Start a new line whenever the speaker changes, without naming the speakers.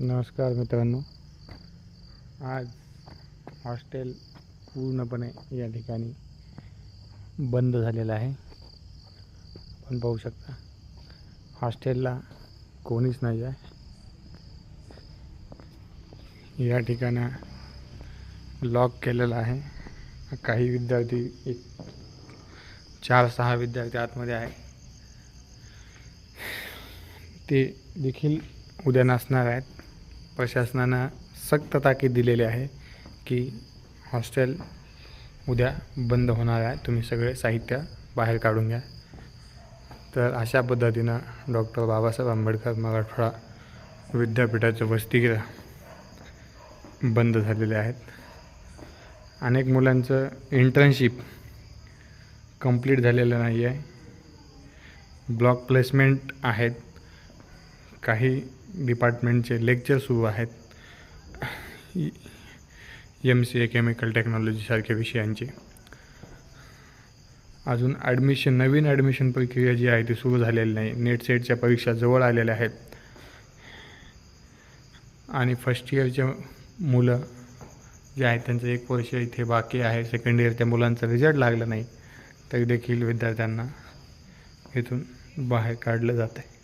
नमस्कार मित्रांनो. आज हॉस्टेल पूर्णपणे या ठिकाणी बंद झालेलं आहे. आपण पाहू शकता हॉस्टेलला कोणीच नाही आहे. या ठिकाणं लॉक केलेलं आहे. काही विद्यार्थी एक चार सहा विद्यार्थी आतमध्ये आहे. ते देखील उद्या नसणार आहेत. प्रशासनानं सक्त ताकीद दिलेली आहे की हॉस्टेल उद्या बंद होणार आहे. तुम्ही सगळे साहित्य बाहेर काढून घ्या. तर अशा पद्धतीनं डॉक्टर बाबासाहेब आंबेडकर मराठवाडा विद्यापीठाचे वसतिगृह बंद झालेले आहेत. अनेक मुलांचं इंटर्नशिप कंप्लीट झालेलं नाही आहे ब्लॉक प्लेसमेंट आहेत. काही डिपार्टमेंटचे लेक्चर सुरू आहेत. एम सी ए केमिकल टेक्नॉलॉजीसारख्या विषयांचे. अजून ॲडमिशन नवीन ॲडमिशन प्रक्रिया जी आहे ती सुरू झालेली नाही. नेट सेटच्या परीक्षा जवळ आलेल्या आहेत. आणि फर्स्ट इयरच्या मुलं जे आहेत त्यांचं एक वर्ष इथे बाकी आहे. सेकंड इयरच्या मुलांचा रिझल्ट लागला नाही. तरी देखील विद्यार्थ्यांना इथून बाहेर काढलं जात आहे